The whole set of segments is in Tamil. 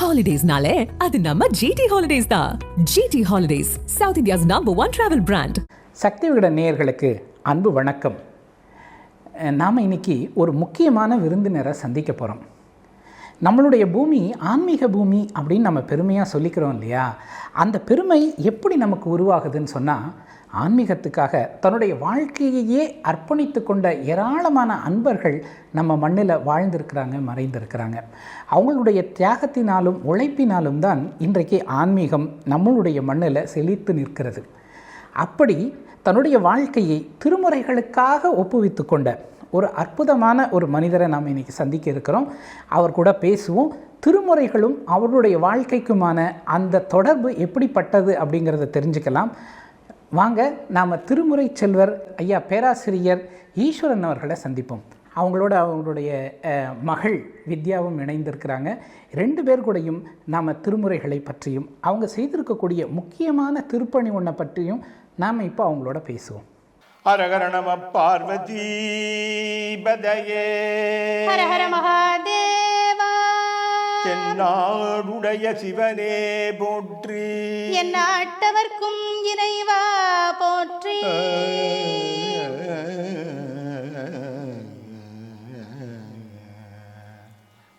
ஹாலிடேஸ்னாலே அது நம்ம ஜிடி ஹாலிடேஸ் தான். GT holidays South India's number one travel brand Sakthi விகட நேயர்களுக்கு அன்பு வணக்கம். நாம் இன்னைக்கு ஒரு முக்கியமான விருந்தினரை சந்திக்க போகிறோம் நம்மளுடைய பூமி ஆன்மீக பூமி அப்படின்னு நம்ம பெருமையாக சொல்லிக்கிறோம் இல்லையா? அந்த பெருமை எப்படி நமக்கு உருவாகுதுன்னு சொன்னால் ஆன்மீகத்துக்காக தன்னுடைய வாழ்க்கையையே அர்ப்பணித்து கொண்ட ஏராளமான அன்பர்கள் நம்ம மண்ணில் வாழ்ந்திருக்கிறாங்க மறைந்திருக்கிறாங்க. அவங்களுடைய தியாகத்தினாலும் உழைப்பினாலும் தான் இன்றைக்கு ஆன்மீகம் நம்மளுடைய மண்ணில் செழித்து நிற்கிறது. அப்படி தன்னுடைய வாழ்க்கையை திருமுறைகளுக்காக ஒப்புவித்து கொண்ட ஒரு அற்புதமான ஒரு மனிதரை நாம் இன்னைக்கு சந்திக்க இருக்கிறோம். அவர் கூட பேசுவோம். திருமுறைகளும் அவருடைய வாழ்க்கைக்குமான அந்த தொடர்பு எப்படிப்பட்டது அப்படிங்கிறத தெரிஞ்சுக்கலாம். வாங்க நாம் திருமுறை செல்வர் ஐயா பேராசிரியர் ஈஸ்வரன் அவர்களை சந்திப்போம். அவங்களோட அவங்களுடைய மகள் வித்யாவும் இணைந்திருக்கிறாங்க. ரெண்டு பேர் கூடயும் நாம் திருமுறைகளை பற்றியும் அவங்க செய்திருக்கக்கூடிய முக்கியமான திருப்பணி ஒன்றை பற்றியும் நாம் இப்போ அவங்களோட பேசுவோம். ஹரஹர நம பார்வதி பதையே. ஹர ஹர மகாதேவா. தென்னாடுடைய சிவனே போற்றி என் நாட்டவர்க்கும் இறைவா போற்றி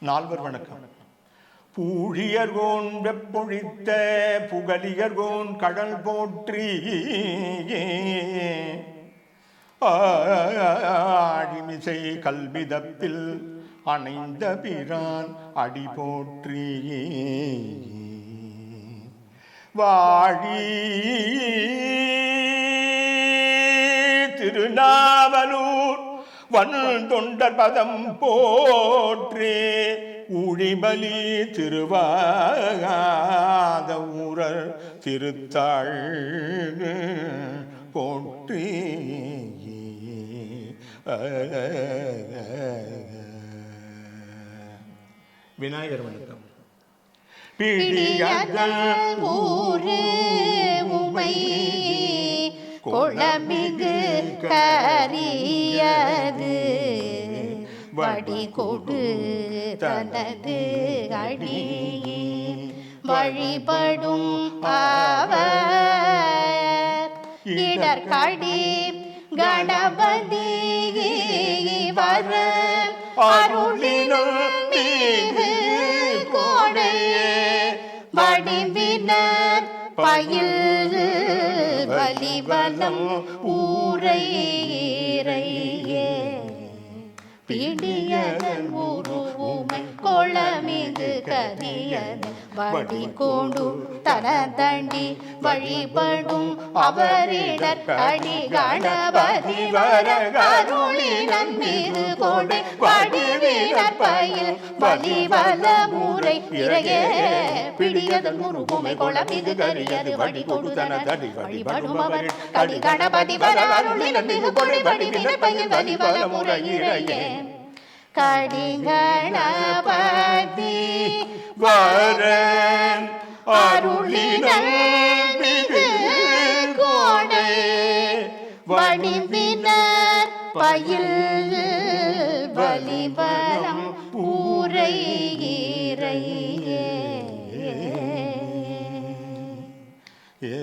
நால்வர் வணக்கம் பூழியர்கோன் வெப்பொழித்த புகலியர்கோன் கடல் போற்றி ஆடிமிசை கல்விதப்பில் அணைந்த பிரான் அடி போற்றியே வாழி திருநாவலூர் வன் தொண்டர் பதம் போற்றே. உழிபலி திருவாகாத ஊரர் திருத்தாள் போற்றி. விநாயகர் வணக்கம். உமை குளமிகு கரியது. வடி கொடு தனது அடி வழிபடும் பாவர் இடர்கடி கணபதி வர அருளினுள் மீது கோடையே வடிவினர் பயில் வலிவலம் ஊரை பிடியதன் உருவுமை கொளமிது கரியது வடி கொண்டு தனதண்டி வழிபடும் அவரிடர் அடி கணபதி வர அருளினன் மீது கொண்டு வடிவினர் பயில் வலிவல முறை இறையே. பிடியதன் உருவுமை கொளமிகு கரியது வடி கொடு தனதண்டி வழிபடும் அவர். கடி கணபதி வர அருளினன் மிகு கொண்டு வடிவினர் பயில் வலிவல முறை இறையே. கடிகணபதி வரன் அருளினல் மிகு கோடை வடிவினர் பயில் வலிவலம் ஊரை ஏ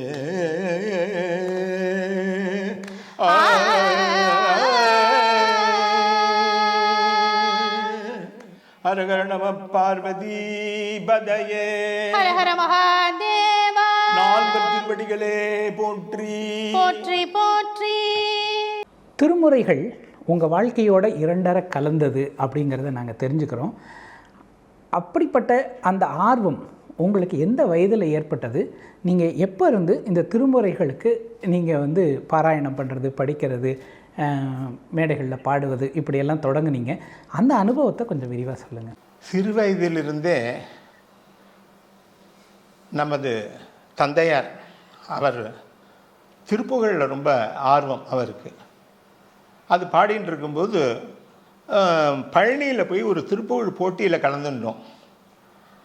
ஹரஹர நம பார்வதி பதையே. ஹர ஹர மகாதேவா. திருவடிகளே போற்றி. போற்றி போற்றி. திருமுறைகள் உங்கள் வாழ்க்கையோட இரண்டர கலந்தது அப்படிங்கிறத நாங்கள் தெரிஞ்சுக்கிறோம். அப்படிப்பட்ட அந்த ஆர்வம் உங்களுக்கு எந்த வயதில் ஏற்பட்டது? நீங்கள் எப்போ இருந்து இந்த திருமுறைகளுக்கு நீங்கள் வந்து பாராயணம் பண்ணுறது படிக்கிறது மேடைகளில் பாடுவது இப்படியெல்லாம் தொடங்குனீங்க. அந்த அனுபவத்தை கொஞ்சம் விரிவாக சொல்லுங்கள் சிறு வயதிலிருந்தே நமது தந்தையார் அவர் திருப்புகழில் ரொம்ப ஆர்வம் அவருக்கு. அது பாடின்னு இருக்கும்போது பழனியில் போய் ஒரு திருப்புகழ் போட்டியில் கலந்துட்டோம்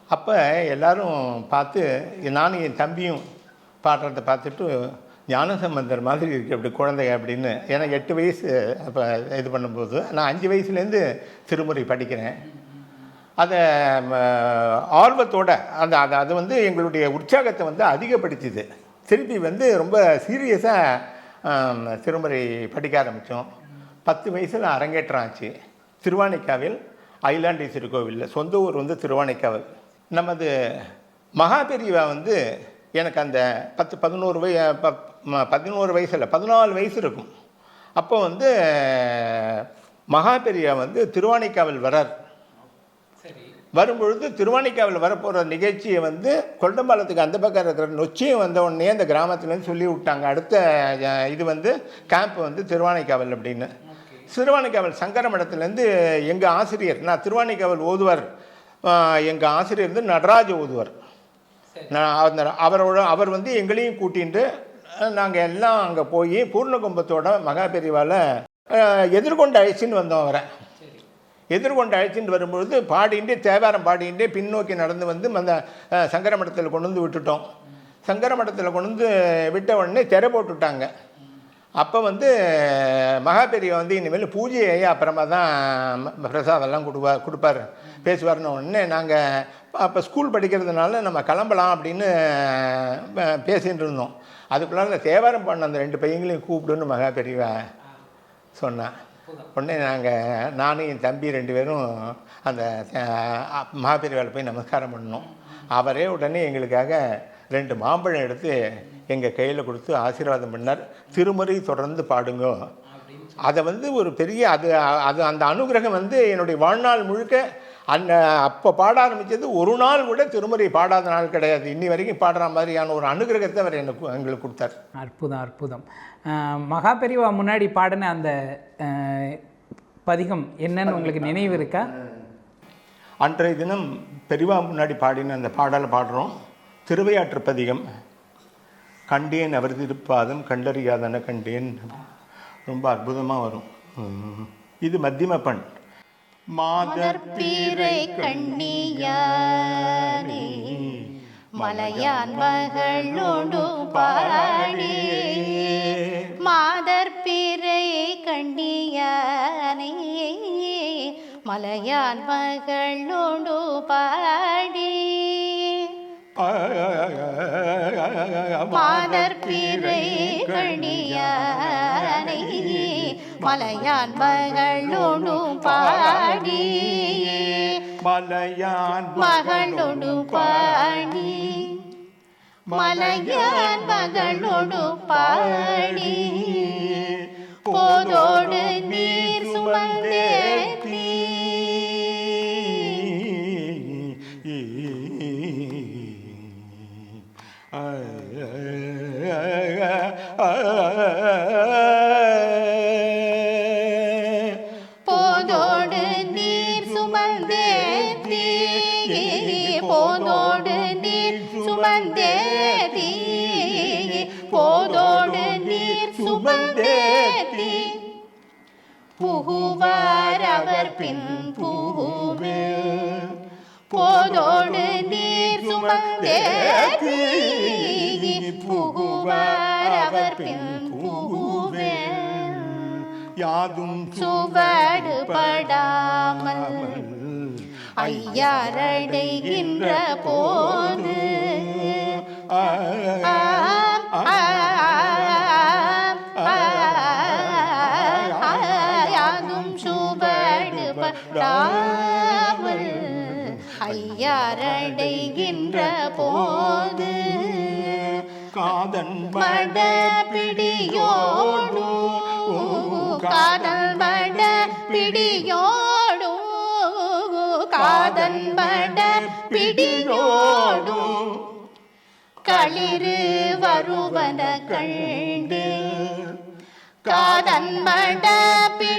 அப்போ எல்லாரும் பார்த்து நானும் என் தம்பியும் பாடுறத பார்த்துட்டு ஞானசம்பந்தர் மாதிரி இருக்கு அப்படி குழந்தைங்க அப்படின்னு. ஏன்னா எட்டு வயசு அப்போ இது பண்ணும்போது நான் அஞ்சு வயசுலேருந்து திருமுறை படிக்கிறேன். அதை ஆர்வத்தோட அந்த அது அது வந்து எங்களுடைய உற்சாகத்தை வந்து அதிகப்படுத்திது. திருப்பி வந்து ரொம்ப சீரியஸாக திருமுறை படிக்க ஆரம்பித்தோம். பத்து வயசில் அரங்கேற்றம் ஆச்சு. திருவானைக்காவில் ஐலாண்டீஸ்வரி கோவிலில் சொந்த ஊர் வந்து திருவானைக்காவல். நமது மகாபெரிவா வந்து எனக்கு அந்த பத்து பதினோரு வய ப- பதினோரு வயசில் பதினாலு வயசு இருக்கும். அப்போ வந்து மகாபெரியா வந்து திருவானைக்காவல் வரார். வரும்பொழுது திருவானைக்காவில் வரப்போகிற நிகழ்ச்சியை வந்து கொண்டம்பாலத்துக்கு அந்த பக்கம் இருக்கிற நொச்சியும் வந்த உடனே அந்த கிராமத்துலேருந்து சொல்லி விட்டாங்க. அடுத்த இது வந்து கேம்ப் வந்து திருவானைக்காவல் அப்படின்னு. திருவானைக்காவல் சங்கர மடத்துலேருந்து எங்கள் ஆசிரியர் நான் திருவானைக்காவல் ஓதுவார். எங்கள் ஆசிரியர் வந்து நடராஜ ஓதுவார். அவரோட அவர் வந்து எங்களையும் கூட்டிட்டு நாங்கள் எல்லாம் அங்கே போய் பூர்ணகும்பத்தோட மகாபெரிவால அஹ், எதிர்கொண்டு அழைச்சின்னு வந்தோம் அவரை. எதிர்கொண்டு அழைச்சிட்டு வரும்பொழுது பாடிட்டு தேவாரம் பாடிட்டு பின்னோக்கி நடந்து வந்து அந்த சங்கர மடத்தில் கொண்டு வந்து விட்டுட்டோம். சங்கர மடத்தில் கொண்டு வந்து விட்ட உடனே திரை போட்டுட்டாங்க. அப்போ வந்து மகாபெரிய வந்து இனிமேல் பூஜையை அப்புறமா தான் ம- பிரசாதம்லாம் கொடுப்பா கொடுப்பார். பேசுவார்னு உடனே நாங்கள் அப்போ ஸ்கூல் படிக்கிறதுனால நம்ம கிளம்பலாம் அப்படின்னு அஹ், பேசிட்டு இருந்தோம். அதுக்குள்ளார அந்த தேவாரம் பண்ண அந்த ரெண்டு பையங்களையும் கூப்பிடுன்னு மகாபெரியவா சொன்னேன் உடனே நாங்கள் நானும் என் தம்பி ரெண்டு பேரும் அந்த அஹ், மகாபெரிவால போய் நமஸ்காரம் பண்ணோம். அவரே உடனே எங்களுக்காக ரெண்டு மாம்பழம் எடுத்து எங்கள் கையில் கொடுத்து ஆசீர்வாதம் பண்ணார். திருமுறை தொடர்ந்து பாடுங்க. அதை வந்து ஒரு பெரிய அது அது அந்த அனுகிரகம் வந்து என்னுடைய வாழ்நாள் முழுக்க அந்த அப்போ பாட ஆரம்பித்தது ஒரு நாள் கூட திருமுறை பாடாத நாள் கிடையாது. இன்னி வரைக்கும் பாடுற மாதிரியான ஒரு அனுகிரகத்தை அவர் எனக்கு எங்களுக்கு கொடுத்தார். அற்புதம் அற்புதம். அஹ், மகாபெரிவா முன்னாடி பாடின அந்த பதிகம் என்னன்னு உங்களுக்கு நினைவு இருக்கா? அன்றைய தினம் பெரியவா முன்னாடி பாடின அந்த பாடலை பாடுறோம். திருவையாற்று பதிகம். கண்டேன் அவர் திருப்பாதம் கண்டறியாதன கண்டேன். ரொம்ப அற்புதமாக வரும். இது மத்தியம பண் மாதர் பீரை கண்ணியானே. மலையான் மகளோடு பாடி. மாதர் பீரை கண்ணியானே. மலையான் மகளோடு பாடி. மாதப்பீரை கண்ணியானே. மலையான் மகளோடு பாடி. மலையான் மகளோடு பாடி. மலையான் மகளோடு பாடி. போதோடு நீர் சுமந்தேத்தி பின் புகுவே போதோடு நீர் சுமந்தேத்தி புகுவார் அவர் பின் புகுவே யாதும் சுவடு படாமல் ஐயாரடைகின்ற போது ஐயாரடைகின்ற போது காதன் மட பிடியோடு காதல் மட பிடியோடு காதல் மட பிடியோடு. களிறு வருவன கண்டு காதன் மட பிடியோடு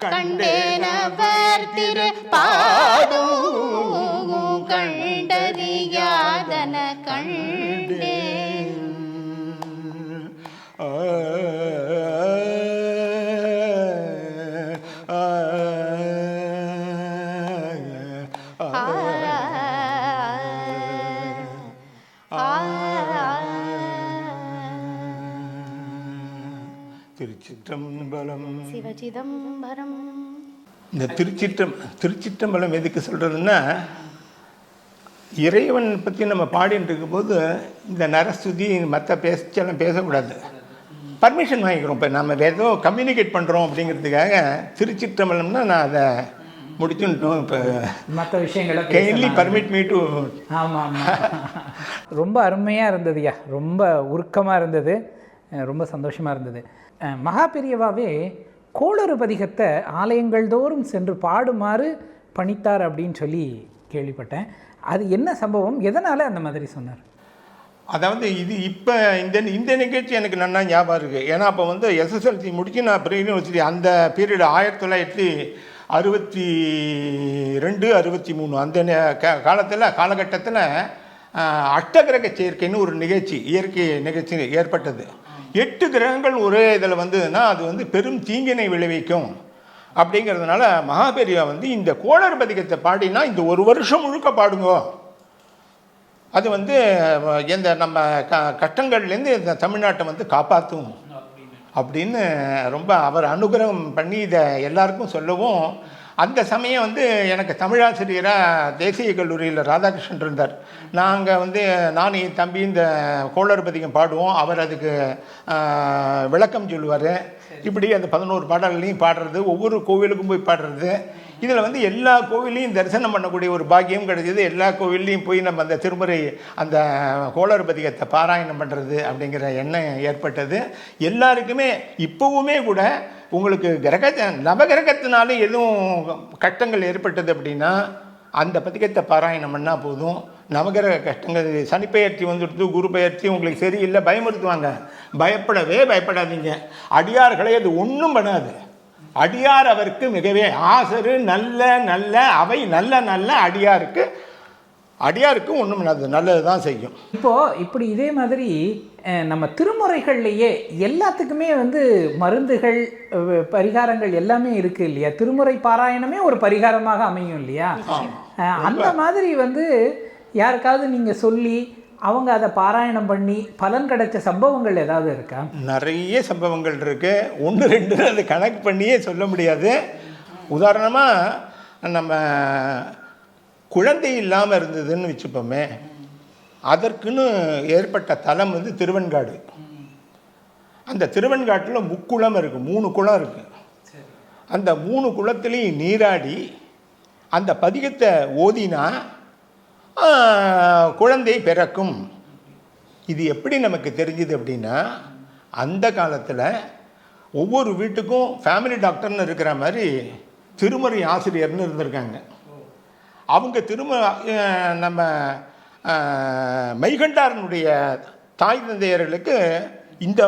கண்டேனவர் திருப்பாதம் கண்டறியாதன கண்டேன் ஆ, ஆ, திருச்சிற்றம்பலம். சிவசிதம்பரம். இந்த திருச்சிற்றம் திருச்சிற்றம்பலம் எதுக்கு சொல்கிறதுன்னா இறைவன் பற்றி நம்ம பாடிட்டு இருக்கும்போது இந்த நரஸ்துதி மற்ற பேச்செல்லாம் பேசக்கூடாது. பர்மிஷன் வாங்கிக்கிறோம். இப்போ நம்ம ஏதோ கம்யூனிகேட் பண்ணுறோம் அப்படிங்கிறதுக்காக திருச்சிற்றம்பலம்னா நான் அதை முடிச்சுட்டோம் இப்போ மற்ற விஷயங்களை கைண்ட்லி. பர்மிட் மீ டு ஆமாம் ஆமாம் ரொம்ப அருமையாக இருந்ததுயா ரொம்ப உருக்கமாக இருந்தது. ரொம்ப சந்தோஷமாக இருந்தது. மகா பெரியவாவே கோளறு பதிகத்தை ஆலயங்கள் தோறும் சென்று பாடுமாறு பணித்தார் அப்படின்னு சொல்லி கேள்விப்பட்டேன். அது என்ன சம்பவம்? எதனால் அந்த மாதிரி சொன்னார்? அதாவது இது இப்போ இந்த இந்த நிகழ்ச்சி எனக்கு நல்லா ஞாபகம் இருக்குது ஏன்னா அப்போ வந்து எஸ்எஸ்எல்சி முடிச்சு நான் ப்ரீ யூனிவர்சிட்டி அந்த பீரியட் ஆயிரத்தி தொள்ளாயிரத்தி அறுபத்தி ரெண்டு அறுபத்தி மூணு அந்த நே- காலத்தில் காலகட்டத்தில் அஷ்டகிரக சேர்க்கைன்னு ஒரு நிகழ்ச்சி இயற்கை நிகழ்ச்சி ஏற்பட்டது. எட்டு கிரகங்கள் ஒரே இதில் வந்ததுன்னா அது வந்து பெரும் தீங்கினை விளைவிக்கும். அப்படிங்கிறதுனால மகாபெரியா வந்து இந்த கோளர் பதிகத்தை பாடினா இந்த ஒரு வருஷம் முழுக்க பாடுங்க. அது வந்து எந்த நம்ம க கஷ்டங்கள்லேருந்து இந்த தமிழ்நாட்டை வந்து காப்பாற்றும் அப்படின்னு ரொம்ப அவர் அனுகிரகம் பண்ணி இதை எல்லாருக்கும் சொல்லவும் அந்த சமயம் வந்து எனக்கு தமிழாசிரியராக தேசிய கல்லூரியில் ராதாகிருஷ்ணன் இருந்தார். நாங்கள் வந்து நான் என் தம்பி இந்த கோளறு பதிகம் பாடுவோம். அவர் அதுக்கு விளக்கம் சொல்லுவார். இப்படி அந்த பதினோரு பாடல்களையும் பாடுறது ஒவ்வொரு கோவிலுக்கும் போய் பாடுறது. இதில் வந்து எல்லா கோவிலையும் தரிசனம் பண்ணக்கூடிய ஒரு பாக்கியம் கிடைச்சது. எல்லா கோவில்லையும் போய் நம்ம அந்த திருமுறை அந்த கோளறு பதிகத்தை பாராயணம் பண்ணுறது அப்படிங்கிற எண்ணம் ஏற்பட்டது. எல்லாருக்குமே இப்போவுமே கூட உங்களுக்கு கிரக நவகிரகத்தினால எதுவும் கஷ்டங்கள் ஏற்பட்டது அப்படின்னா அந்த பதிகத்தை பாராயணம் பண்ணால் போதும். நவகிரக கஷ்டங்கள் சனிப்பெயர்ச்சி வந்துடுத்து குரு பெயர்ச்சி உங்களுக்கு சரியில்லை பயமுறுத்துவாங்க. பயப்படவே பயப்படாதீங்க. அடியார்களே அது ஒன்றும் பண்ணாது. அடியார் அவருக்கு மிகவே ஆசரு நல்ல நல்ல அவை நல்ல நல்ல அடியாருக்கு அடியாருக்கு ஒன்றும் பண்ணாது நல்லது தான் செய்யும். இப்போது இப்படி இதே மாதிரி நம்ம திருமுறைகள்லையே எல்லாத்துக்குமே வந்து மருந்துகள் பரிகாரங்கள் எல்லாமே இருக்கு இல்லையா? திருமுறை பாராயணமே ஒரு பரிகாரமாக அமையும் இல்லையா? அந்த மாதிரி வந்து யாருக்காவது நீங்கள் சொல்லி அவங்க அதை பாராயணம் பண்ணி பலன் கிடைச்ச சம்பவங்கள் ஏதாவது இருக்கா? நிறைய சம்பவங்கள் இருக்கு. ஒன்று ரெண்டு அது கணக்கு பண்ணியே சொல்ல முடியாது. உதாரணமாக நம்ம குழந்தை இல்லாமல் இருந்ததுன்னு வச்சுப்போமே அதற்குன்னு ஏற்பட்ட தலம் வந்து திருவெண்காடு. அந்த திருவெண்காட்டில் முக்குளம் இருக்குது மூணு குளம் இருக்குது அந்த மூணு குளத்துலேயும் நீராடி அந்த பதிகத்தை ஓதினா குழந்தை பிறக்கும். இது எப்படி நமக்கு தெரிஞ்சுது அப்படின்னா அந்த காலத்தில் ஒவ்வொரு வீட்டுக்கும் ஃபேமிலி டாக்டர்னு இருக்கிற மாதிரி திருமறை ஆசிரியர்னு இருந்திருக்காங்க. அவங்க திரும நம்ம மைகண்டாரனுடைய தாய் தந்தையர்களுக்கு இந்த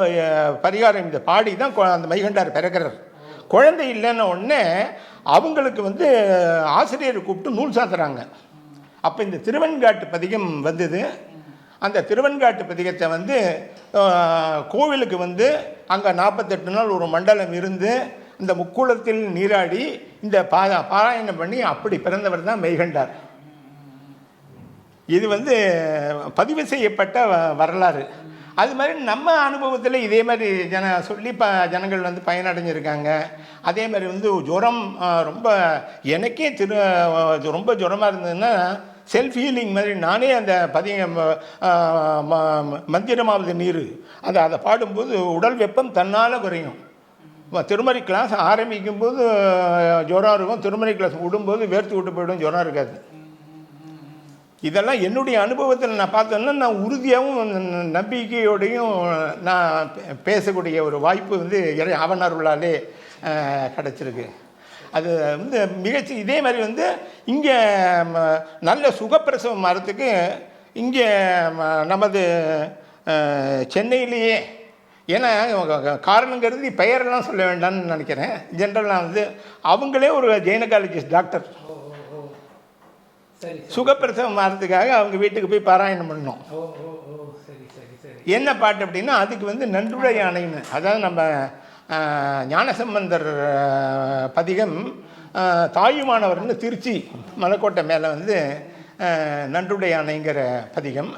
பரிகாரம் இந்த பாடி தான் கொ- அந்த மைகண்டார் பிறக்கிறார். குழந்தை இல்லைன்ன உடனே அவங்களுக்கு வந்து ஆசிரியரை கூப்பிட்டு நூல் சாத்துறாங்க. அப்போ இந்த திருவெண்காட்டு பதிகம் வந்தது. அந்த திருவெண்காட்டு பதிகத்தை வந்து கோவிலுக்கு வந்து அங்கே நாற்பத்தெட்டு நாள் ஒரு மண்டலம் இருந்து இந்த முக்குளத்தில் நீராடி இந்த பா பாராயணம் பண்ணி அப்படி பிறந்தவர் தான் மெய்கண்டார். இது வந்து பதிவு செய்யப்பட்ட வரலாறு. அது மாதிரி நம்ம அனுபவத்தில் இதே மாதிரி ஜன சொல்லி ப ஜனங்கள் வந்து பயனடைஞ்சிருக்காங்க. அதே மாதிரி வந்து ஜுரம் ரொம்ப எனக்கே திரு ரொம்ப ஜுரமாக இருந்ததுன்னா செல்ஃப் ஹீலிங் மாதிரி நானே அந்த பதிய ம- மந்திரமாவது நீர். அதை அதை பாடும்போது உடல் வெப்பம் தன்னால் குறையும். திருமறை கிளாஸ் ஆரம்பிக்கும் போது ஜுரம் இருக்கும். திருமறை கிளாஸ் விடும்போது வேர்த்து விட்டு போயிடும் ஜுரம் இருக்காது. இதெல்லாம் என்னுடைய அனுபவத்தில் நான் பார்த்தேன்னா நான் உறுதியாகவும் நம்பிக்கையோடையும் நான் பே- பேசக்கூடிய ஒரு வாய்ப்பு வந்து இறை அவனருளாலே கிடச்சிருக்கு. அது வந்து மிகச்சி இதே மாதிரி வந்து இங்கே நல்ல சுகப்பிரசவம் வரத்துக்கு இங்கே நமது சென்னையிலேயே ஏன்னா காரணங்கிறது பெயரெல்லாம் சொல்ல வேண்டாம்னு நினைக்கிறேன். ஜென்ரலாக வந்து அவங்களே ஒரு ஜெயினகாலஜிஸ்ட் டாக்டர் சரி சுகப்பிரசவம் ஆகிறதுக்காக அவங்க வீட்டுக்கு போய் பாராயணம் பண்ணோம் என்ன பாட்டு அப்படின்னா அதுக்கு வந்து நன்றுடைய அணைன்னு அதாவது நம்ம ஞானசம்பந்தர் பதிகம் தாயுமானவர்னு திருச்சி மலைக்கோட்டை மேலே வந்து நன்றுடைய அணைங்கிற பதிகம்.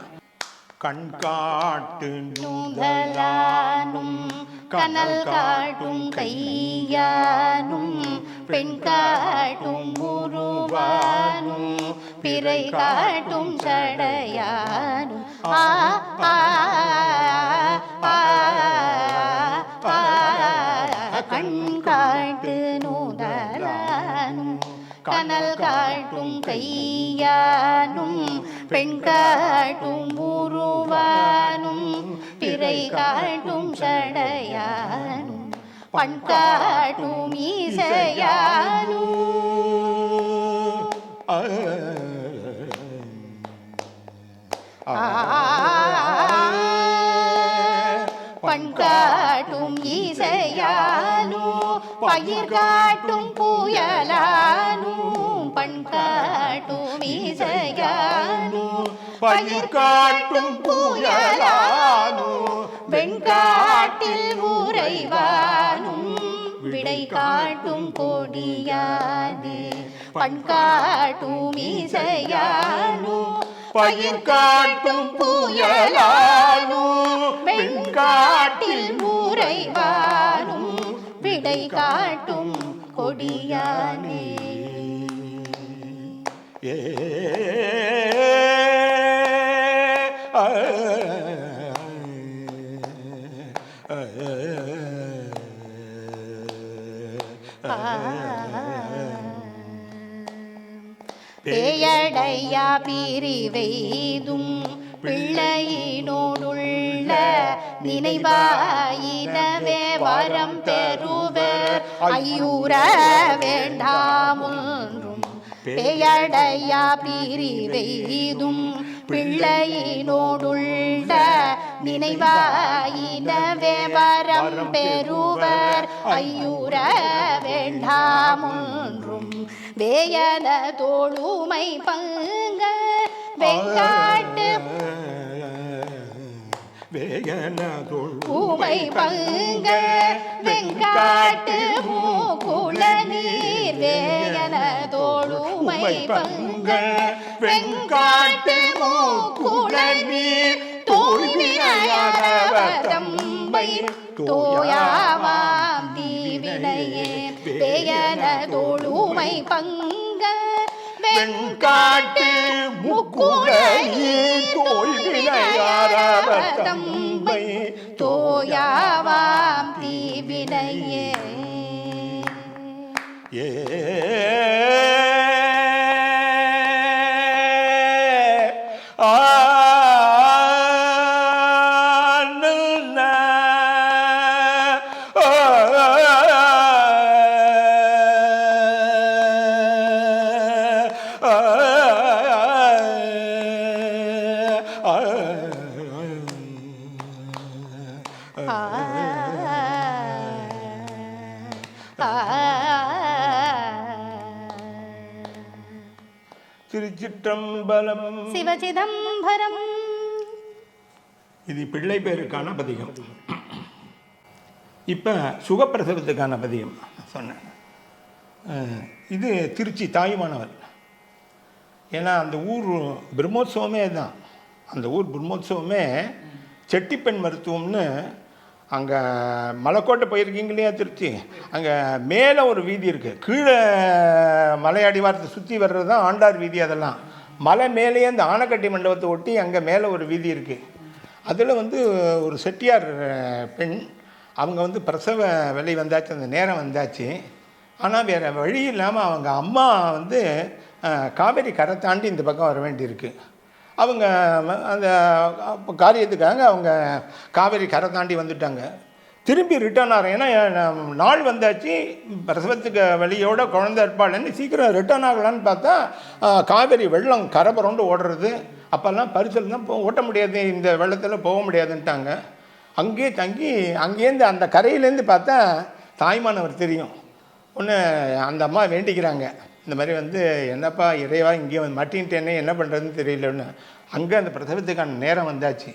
கண் காட்டு நூதலானும் கனல் காட்டும் கையானும் பெண் காட்டும் உருவானும் பிறை காட்டும் சடையானும். ஆ, ஆ, ஆ, கண் காட்டு நூதலானும் கனல் காட்டும் கையானும் பெண் காட்டும் உருவானும் பிறை காட்டும் சடையானும் பண் காட்டும் ஈசையானும் பண் பண்காட்டும் இசையாலும் பயிர் காட்டும் புயலானு பண் காட்டும் இசையானு பயிர் காட்டும் புயலானு வெண்காட்டில் உறைவானும் விடை காட்டும் கொடியானே பண்காட்டும் இசையாலும் பயிர் காட்டும் புயலாலும் வெண்காட்டில் முறைவானும் விடை காட்டும் கொடியானே. ஏ பேயடையா பிரிவெய்தும் பிள்ளையினோடுள்ள நினைவாயினவே வரம் பெறுவர் ஐயூர வேண்டாமொன்றும் பேயடையா பிரிவெய்தும் பிள்ளையினோடுள்ள நினைவாயினவே வரம் பெறுவர். ஐயூர வேண்டாமொன்றும் வேயன தோளுமை பங்க வெங்காட்டு வேகனதொள் ஊமை பங்க வெங்காட்டு மூக்குள நீர் வேயன தோளுமை பங்க வெங்காட்டு மூக்குள நீர் தோல்வினையரவதம்பை தோயாவாம் தீவினையே. வேயன தோளுமை பங்க வெண்காட்டு முக்குழையே தோல்வினையாரவதம்பை தோயாவாம் தீவினையே. ஏ சிதம்பரம். இது பிள்ளை பேருக்கான பதிகம். இப்போ சுகப்பிரசவத்துக்கான பதிகம் சொன்னேன். இது திருச்சி தாயுமானவர். ஏன்னா அந்த ஊர் பிரம்மோத்சவமே தான் அந்த ஊர் பிரம்மோத்சவமே செட்டிப்பெண் மருத்துவம்னு அங்கே மலைக்கோட்டை போயிருக்கீங்க இல்லையா திருச்சி. அங்கே மேலே ஒரு வீதி இருக்குது கீழே மலை அடிவாரத்தை சுற்றி வர்றது தான் ஆண்டார் வீதி அதெல்லாம். மலை மேலேயே அந்த ஆனைக்கட்டி மண்டபத்தை ஒட்டி அங்கே மேலே ஒரு வீதி இருக்குது அதில் வந்து ஒரு செட்டியார் பெண் அவங்க வந்து பிரசவ விலை வந்தாச்சு அந்த நேரம் வந்தாச்சு. ஆனால் வேறு வழி இல்லாமல் அவங்க அம்மா வந்து காவேரி கரை தாண்டி இந்த பக்கம் வர வேண்டியிருக்கு. அவங்க அந்த காரியத்துக்காக அவங்க காவேரி கரை தாண்டி வந்துட்டாங்க. திரும்பி ரிட்டர்ன் ஆகிறேன் ஏன்னா நாள் வந்தாச்சு. பிரசவத்துக்கு வழியோட குழந்த இருப்பாளன்னு சீக்கிரம் ரிட்டர்ன் ஆகலான்னு பார்த்தா காவேரி வெள்ளம் கரை ஓடுறது. அப்போல்லாம் பரிசல் தான் போ ஓட்ட முடியாது. இந்த வெள்ளத்தில் போக முடியாதுன்ட்டாங்க. அங்கேயே தங்கி அங்கேருந்து அந்த கரையிலேருந்து பார்த்தா தாய்மானவர் தெரியும். ஒன்று அந்த அம்மா வேண்டிக்கிறாங்க. இந்த மாதிரி வந்து என்னப்பா இறைவா இங்கே வந்து மட்டின்ட்டேனே என்ன பண்ணுறதுன்னு தெரியலன்னு. அங்கே அந்த பிரசவத்துக்கான நேரம் வந்தாச்சு.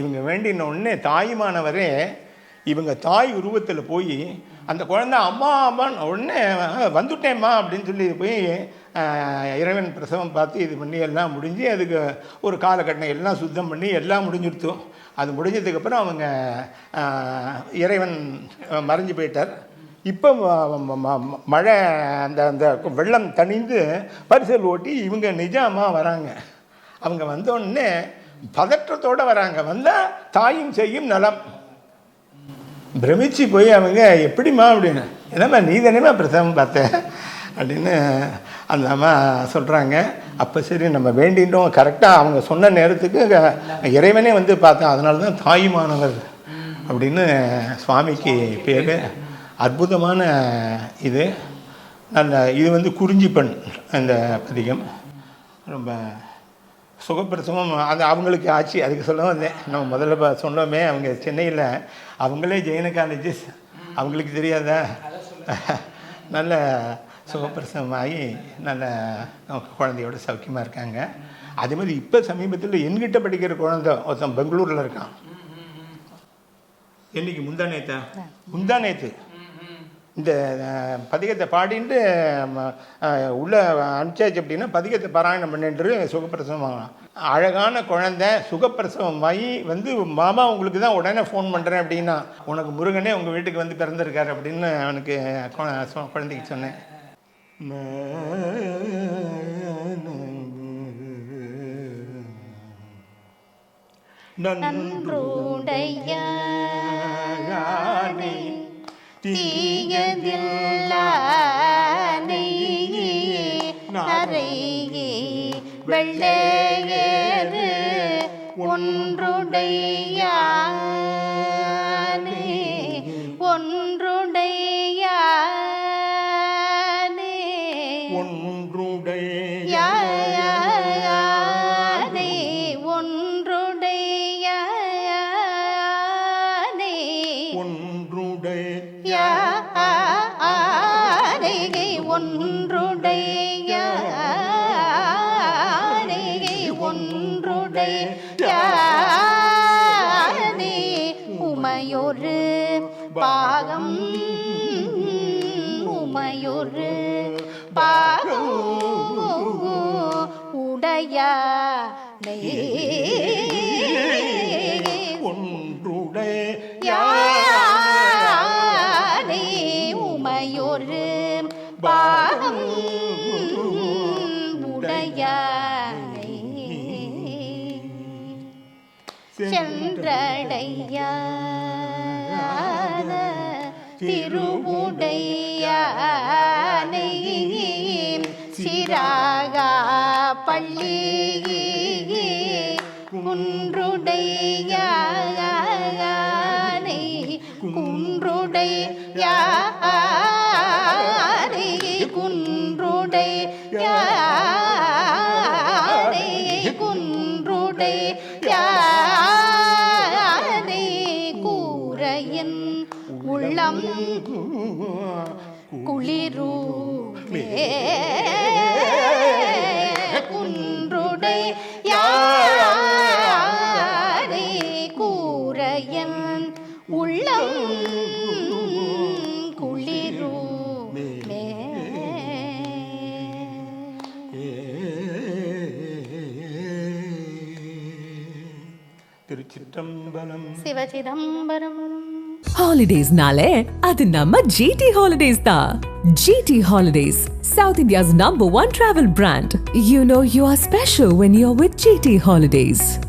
இவங்க வேண்டின உடனே தாய்மானவரே இவங்க தாய் உருவத்தில் போய் அந்த குழந்தை அம்மா அம்மான்னு உடனே வந்துட்டேம்மா அப்படின்னு சொல்லி போய் இறைவன் பிரசவம் பார்த்து இது பண்ணி எல்லாம் முடிஞ்சு அதுக்கு ஒரு காலக்கட்டணம் எல்லாம் சுத்தம் பண்ணி எல்லாம் முடிஞ்சுடுத்தோம் அது முடிஞ்சதுக்கப்புறம் அவங்க இறைவன் மறைஞ்சு போயிட்டார். இப்போ மழை அந்த அந்த வெள்ளம் தணிந்து பரிசல் ஓட்டி இவங்க நிஜமாக வராங்க. அவங்க வந்தோடனே பதற்றத்தோடு வராங்க. வந்தால் தாயும் செய்யும் நலம். பிரமிச்சு போய் அவங்க எப்படிம்மா அப்படின்னு? என்னம்மா நீ தானேம்மா பிரசவம் பார்த்தேன் அப்படின்னு அந்த அம்மா சொல்கிறாங்க அப்போ சரி நம்ம வேண்டின்றோம். கரெக்டாக அவங்க சொன்ன நேரத்துக்கு இறைவனே வந்து பார்த்தேன். அதனால தான் தாயுமானவர் அப்படின்னு சுவாமிக்கு பேர். அற்புதமான இது. நல்ல இது வந்து குறிஞ்சிப்பண் அந்த பதிகம். ரொம்ப சுகப்பிரசவம் அது அவங்களுக்கு ஆச்சு. அதுக்கு சொல்ல வந்தேன். நம்ம முதல்ல ப- சொன்னோமே அவங்க சென்னையில் அவங்களே ஜெயனகாலஜிஸ்ட் அவங்களுக்கு தெரியாதா? நல்ல சுகப்பிரசவம் ஆகி நல்ல குழந்தையோட சௌக்கியமாக இருக்காங்க. அதே மாதிரி இப்போ சமீபத்தில் என்கிட்ட படிக்கிற குழந்தை ஒருத்தன் பெங்களூரில் இருக்கான். என்னைக்கு முந்தா நேத்தா? முந்தா நேத்து. இந்த பதிகத்தை பாடிட்டு உள்ள அனுப்பிச்சாச்சு அப்படின்னா பதிகத்தை பாராயணம் பண்ணிட்டு சுகப்பிரசவம். ஆகலாம் அழகான குழந்தை சுகப்பிரசவமாகி வந்து மாமா உங்களுக்கு தான் உடனே ஃபோன் பண்ணுறேன் அப்படின்னா உனக்கு முருகனே உங்கள் வீட்டுக்கு வந்து பிறந்திருக்காரு அப்படின்னு அவனுக்கு குழந்தைக்கு சொன்னேன். நன்றுடைய தீயதில்லானை நரையே வெள்ளையேறு ஒன்றுடையானே பாகம் உடையானே ஒன்றுடைய யானே உமையொரு பாகம் உடையானே சென்றடையான திருவுடையானை சிராகா பள்ளி குன்றுடையானை குன்றுடையானை குன்றுடையானை குன்றுடையானை கூரையின் உள்ளம் குளிரூ மே திருச்சிற்றம்பலம் சிவசிதம்பரம் Holidays-நாலே அது நம்ம GT Holidays தான். GT Holidays, South India's number one travel brand. You know you are special when you're with GT Holidays. Sakthi